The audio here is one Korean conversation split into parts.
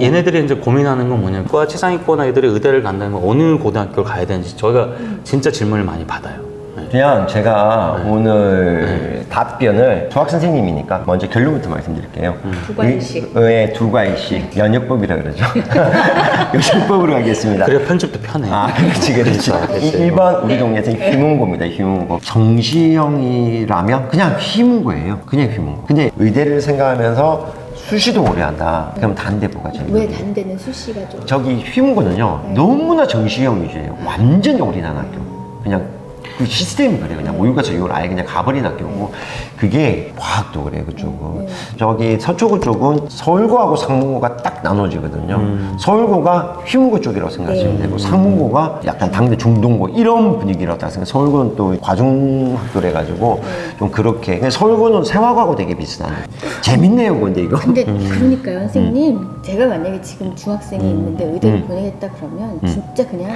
얘네들이 이제 고민하는 건 뭐냐면 과 치상위권 아이들이 의대를 간다면 어느 고등학교를 가야 되는지 저희가 진짜 질문을 많이 받아요. 네. 그냥 제가 오늘 답변을 수학 선생님이니까 먼저 결론부터 말씀드릴게요. 두 과일씩. 의- 의두 과일씩 연역법이라 그러죠. 연역법으로 가겠습니다. 그래야 편집도 편해. 아, 그렇지, 그렇지. 이 1번 우리 동네에서 휘문고입니다, 휘문고. 정시형이라면 그냥 휘문고예요. 그냥 휘문고. 근데 의대를 생각하면서 수시도 오래 한다. 그럼 단대부가 제일. 왜 단대는 수시가 좀 저기 휘문고는요, 너무나 정시형 위주예요. 완전히 올인한 학교. 그냥 그 시스템이 그래요. 그냥 모의고사 이걸 아예 그냥 가버린 학교고, 그게 과학도 그래요, 그쪽은. 저기 서초구 쪽은 서울고하고 상문고가 딱 나눠지거든요. 서울고가 휘문고 쪽이라고 생각하시면 되고, 상문고가 약간 당대 중동고 이런 분위기라고 생각해요. 서울고는 또 과중학교래 가지고 좀 그렇게. 근데 서울고는 세화고하고 되게 비슷한. 재밌네요, 근데 이거. 근데 그러니까요 선생님 제가 만약에 지금 중학생이 있는데 의대를 음. 보내겠다 그러면 진짜 그냥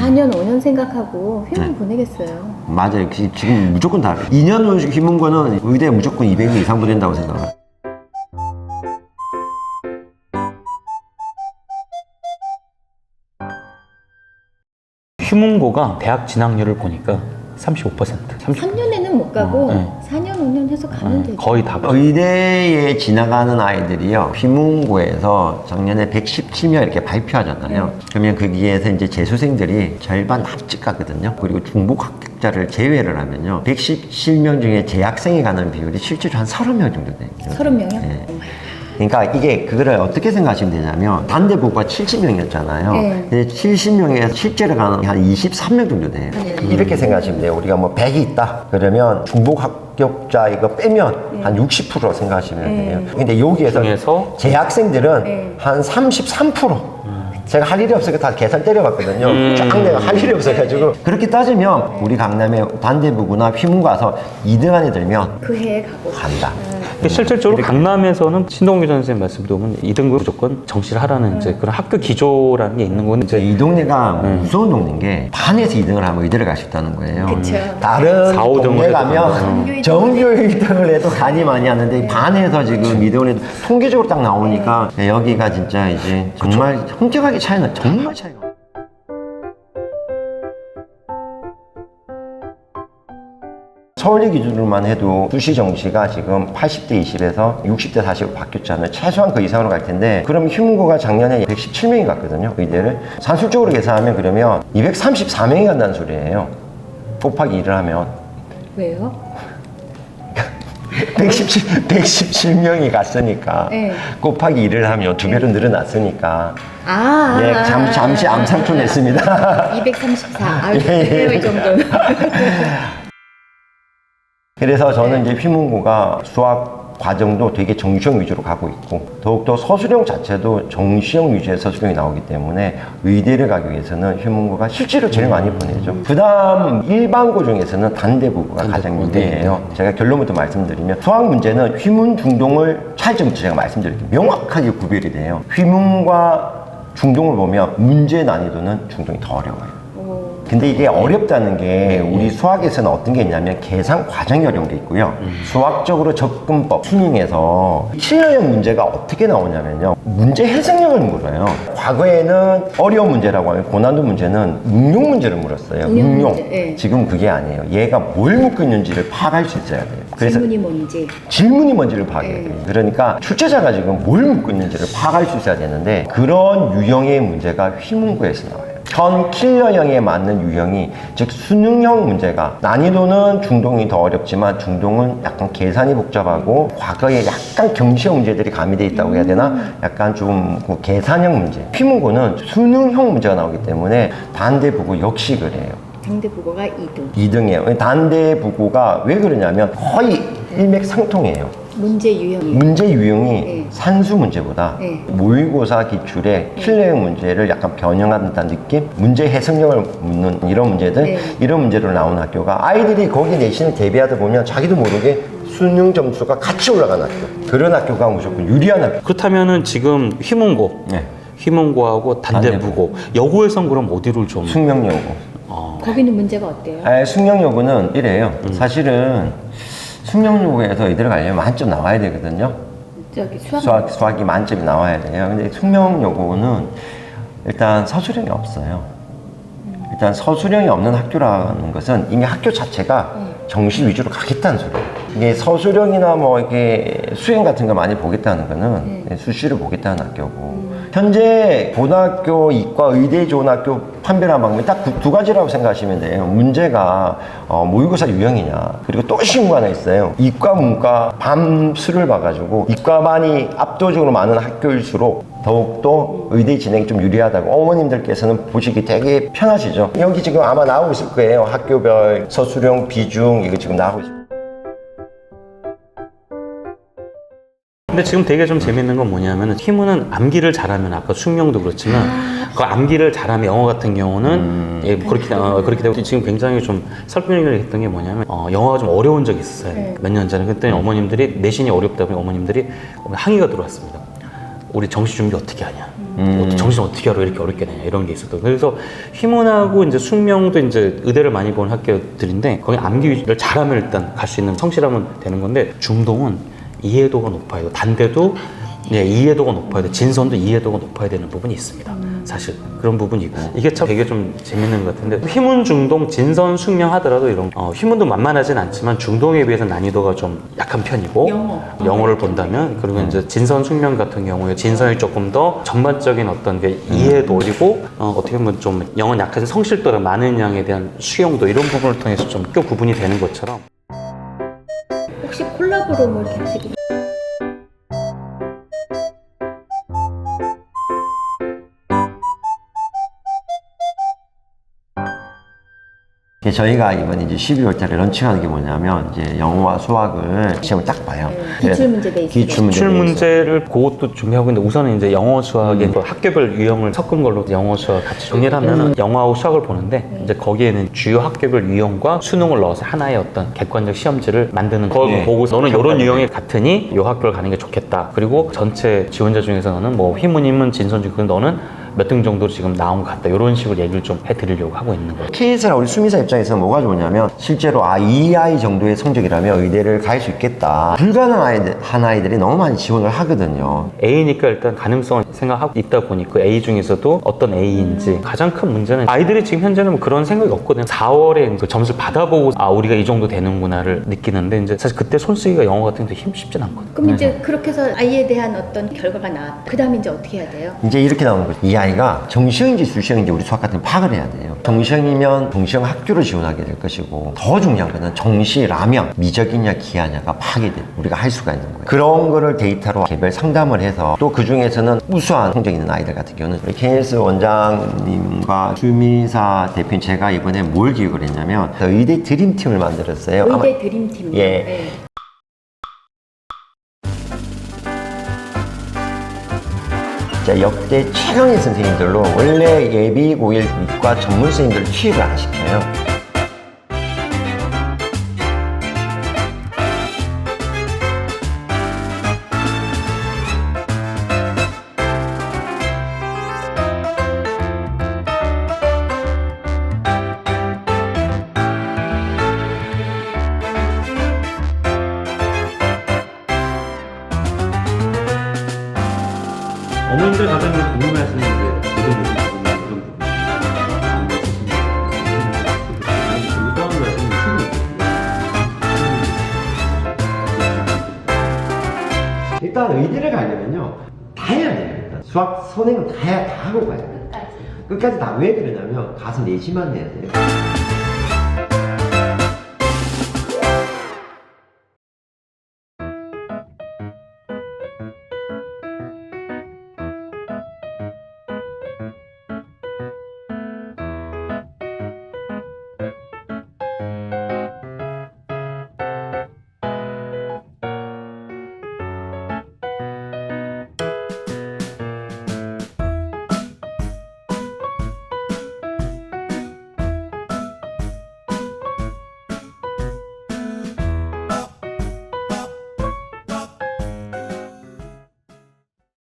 4년 5년 생각하고 네. 회원 보내겠어요 맞아요. 그- 지금 무조건 다. 2년 후 휘문고는 의대 무조건 200명 이상 보낸다고 생각해요. 휴문고가 대학 진학률을 보니까 35%. 30, 3년 에는 못 가고 어, 네. 4년 5년 해서 가면 되죠 거의 다. 가. 의대에 지나가는 아이들이요. 휘문고에서 작년에 117명 이렇게 발표하잖아요. 그러면 거기에서 이제 재수생들이 절반 합격하거든요. 그리고 중복 합격자를 제외를 하면요. 117명 중에 재학생이 가는 비율이 실제로 한 30명 정도 돼요. 30명이요? 네. 그러니까 이게 그거를 어떻게 생각하시면 되냐면 단대부가 70명이었잖아요. 네. 근데 70명에서 실제로 가는 게한 23명 정도 돼요. 네. 이렇게 생각하시면 돼요. 우리가 뭐 100이 있다. 그러면 중복 합격자 이거 빼면 한 60% 생각하시면 돼요. 근데 여기에서 중에서? 재학생들은 네. 한 33%. 제가 할 일이 없어서 다 계산 때려봤거든요. 쫙 내가 할 일이 없어가지고. 그렇게 따지면 우리 강남에 단대부구나 휘문 가서 2등 안에 들면 그 해에 가고 간다. 근데 실질적으로 강남에서는 신동규 선생님 말씀 들으면 2등급 무조건 정시를 하라는 이제 그런 학교 기조라는 게 있는 건 이제 이제 이 동네가 무서운 동네인 게 반에서 2등을 하면 의대를 갈 수 있다는 거예요. 그쵸. 다른 4, 5등을 동네 해도 가면 가면. 정규 1등을 해도 간이 많이 하는데 반에서 지금 2등을 해도 통계적으로 딱 나오니까 여기가 진짜 이제 정말 엄격하게 차이나 정말 차이가 서울대 기준으로만 해도 수시 정시가 지금 80대 20에서 60대 40으로 바뀌었잖아요. 최소한 그 이상으로 갈 텐데, 그럼 휴문고가 작년에 117명이 갔거든요, 의대를. 산술적으로 계산하면 그러면 234명이 간다는 소리예요. 곱하기 1을 하면. 왜요? 117, 117명이 갔으니까. 네. 곱하기 1을 하면 두 배로 늘어났으니까. 아 예, 잠, 잠시 암상초 냈습니다. 234 아유 예, 예. 그래요 이 정도 그래서 저는 이제 휘문고가 수학 과정도 되게 정시형 위주로 가고 있고 더욱더 서술형 자체도 정시형 위주의 서술형이 나오기 때문에 의대를 가기 위해서는 휘문고가 실제로 제일 많이 보내죠. 그 다음 일반고 중에서는 단대부가 가장 유리해요. 제가 결론부터 말씀드리면 수학 문제는 휘문 중동을 차이점부터 제가 말씀드릴게요. 명확하게 구별이 돼요. 휘문과 중동을 보면 문제 난이도는 중동이 더 어려워요. 오, 근데 이게 어렵다는 게 우리 수학에서는 어떤 게 있냐면 계산 과정이 어려운 게 있고요. 수학적으로 접근법, 수능에서 킬러형 문제가 어떻게 나오냐면요. 문제 해석력을 물어요. 과거에는 어려운 문제라고 하면 고난도 문제는 응용 문제를 물었어요. 응용 응용. 문제, 예. 지금 그게 아니에요. 얘가 뭘 묻고 있는지를 파악할 수 있어야 돼요. 그래서 질문이 뭔지 질문이 뭔지를 파악해야 네. 돼요. 그러니까 출제자가 지금 뭘 묻고 있는지를 파악할 수 있어야 되는데 그런 유형의 문제가 휘문고에서 나와요. 현 킬러형에 맞는 유형이 즉 수능형 문제가 난이도는 중동이 더 어렵지만 중동은 약간 계산이 복잡하고 과거에 약간 경시형 문제들이 가미돼 있다고 해야 되나 약간 좀 그 계산형 문제 휘문고는 수능형 문제가 나오기 때문에 반대보고 역시 그래요. 당대국어가 2등 2등이에요. 단대부고가 왜 그러냐면 거의 일맥상통해요. 문제 유형이 문제 유형이 네. 산수 문제보다 네. 모의고사 기출의 킬러형 문제를 약간 변형한 듯한 느낌? 문제 해석력을 묻는 이런 문제들, 네. 이런 문제로 나온 학교가 아이들이 거기 내신을 대비하다 보면 자기도 모르게 수능 점수가 같이 올라가는 학교. 그런 학교가 무조건 유리한 학교. 그렇다면은 지금 휘문고, 네. 휘문고하고 단대부고 여고에선 그럼 어디를 좀 숙명여고. 어, 거기는 문제가 어때요? 아, 숙명여고는 이래요. 사실은 숙명여고에서 이대로 가려면 만점 나와야 되거든요. 저기 수학. 수학, 수학이 만점이 나와야 돼요. 근데 숙명 요거는 일단 서술형이 없어요. 일단 서술형이 없는 학교라는 것은 이미 학교 자체가 정시 위주로 가겠다는 소리예요. 이게 서술형이나 뭐 이게 수행 같은 거 많이 보겠다는 거는 수시를 보겠다는 학교고 현재 고등학교 이과 의대 좋은 학교 판별한 방법이 딱 두 가지라고 생각하시면 돼요. 문제가 어, 모의고사 유형이냐 그리고 또 쉬운 거 하나 있어요. 이과 문과 밤수를 봐가지고 이과반이 압도적으로 많은 학교일수록 더욱더 의대 진행이 좀 유리하다고 어머님들께서는 보시기 되게 편하시죠. 여기 지금 아마 나오고 있을 거예요. 학교별 서술형 비중 이거 지금 나오고 있어요. 근데 지금 되게 좀 재밌는 건 뭐냐면 희문은 암기를 잘하면 아까 숙명도 그렇지만 그 암기를 잘하면 영어 같은 경우는 예, 그렇게 어, 그렇게 되고 지금 굉장히 좀 설득력을 했던 게 뭐냐면 어, 영어가 좀 어려운 적이 있었어요. 네. 몇 년 전에. 그때 어머님들이 내신이 어렵다 보니 어머님들이 항의가 들어왔습니다 우리 정시 준비 어떻게 하냐? 어떻게 정신 어떻게 하러 이렇게 어렵게 내냐? 이런 게 있었던 그래서 희문하고 이제 숙명도 이제 의대를 많이 본 학교들인데 거기 암기를 잘하면 일단 갈 수 있는 성실하면 되는 건데 중동은 이해도가 높아야 돼 단대도 예, 이해도가 높아야 돼. 진선도 이해도가 높아야 되는 부분이 있습니다. 사실 그런 부분이 있고. 이게 참 되게 좀 재밌는 것 같은데 휘문 중동 진선 숙명 하더라도 이런 어, 휘문도 만만하진 않지만 중동에 비해서 난이도가 좀 약한 편이고 영어. 영어를 본다면 그리고 이제 진선 숙명 같은 경우에 진선이 조금 더 전반적인 어떤 게 이해도 그리고 어, 어떻게 보면 좀 영어 약해서 성실도가 많은 양에 대한 수용도 이런 부분을 통해서 좀또 구분이 되는 것처럼 혹시 콜라보로 뭐 이렇게 하시기? 저희가 이번 이제 12월 달에 런칭하는 게 뭐냐면 이제 영어와 수학을 시험을 딱 봐요. 네, 기출 문제 베이스로. 기출 문제 기출 베이스. 문제를 그것도 준비하고 있는데 우선은 이제 영어 수학의 음. 그 학교별 유형을 섞은 걸로 영어 수학 같이 정리를 하면 은 영어하고 수학을 보는데 이제 거기에는 주요 학교별 유형과 수능을 넣어서 하나의 어떤 객관적 시험지를 만드는 거 네. 보고 너는 이런 유형이 같으니 이 학교를 가는 게 좋겠다. 그리고 전체 지원자 중에서 너는 뭐 휘문이면 진선주 그 너는 몇 등 정도 지금 나온 것 같다. 이런 식으로 얘기를 좀 해드리려고 하고 있는 거예요. 케이스나 우리 수미사 입장에서 뭐가 좋냐면 실제로 아 이 아이 정도의 성적이라면 의대를 갈 수 있겠다. 불가능한 아이들 한 아이들이 너무 많이 지원을 하거든요. A니까 일단 가능성을 생각하고 있다 보니 그 A 중에서도 어떤 A인지 가장 큰 문제는 아이들이 지금 현재는 뭐 그런 생각이 없거든요. 4월에 그 점수를 받아보고 아 우리가 이 정도 되는구나를 느끼는데 이제 사실 그때 손쓰기가 영어 같은 게힘 쉽진 않거든요. 그럼 이제 그렇게 해서 아이에 대한 어떤 결과가 나왔. 그 다음에 이제 어떻게 해야 돼요? 이제 이렇게 나오는 거죠. 이 아이 가 정시형인지 수시형인지 우리 수학 같은 거 파악을 해야 돼요. 정시형이면 정시형 학교를 지원하게 될 것이고 더 중요한 거는 정시라면 미적이냐 기하냐가 파악이 돼. 우리가 할 수가 있는 거예요. 그런 거를 데이터로 개별 상담을 해서 또 그 중에서는 우수한 성적 있는 아이들 같은 경우는 우리 KS 원장님과 주미사 대표님 제가 이번에 뭘 기획을 했냐면 의대 드림팀을 만들었어요. 의대 드림팀. 예. 네. 자, 역대 최강의 선생님들로 원래 예비 고일 이과 전문 선생님들 취입을 안 시켜요. 의대를 가려면요 다 해야 돼요. 일단. 수학 선행은 다, 해야, 다 하고 가야 돼요. 끝까지. 다 왜 그러냐면 가서 내시만 내야 돼요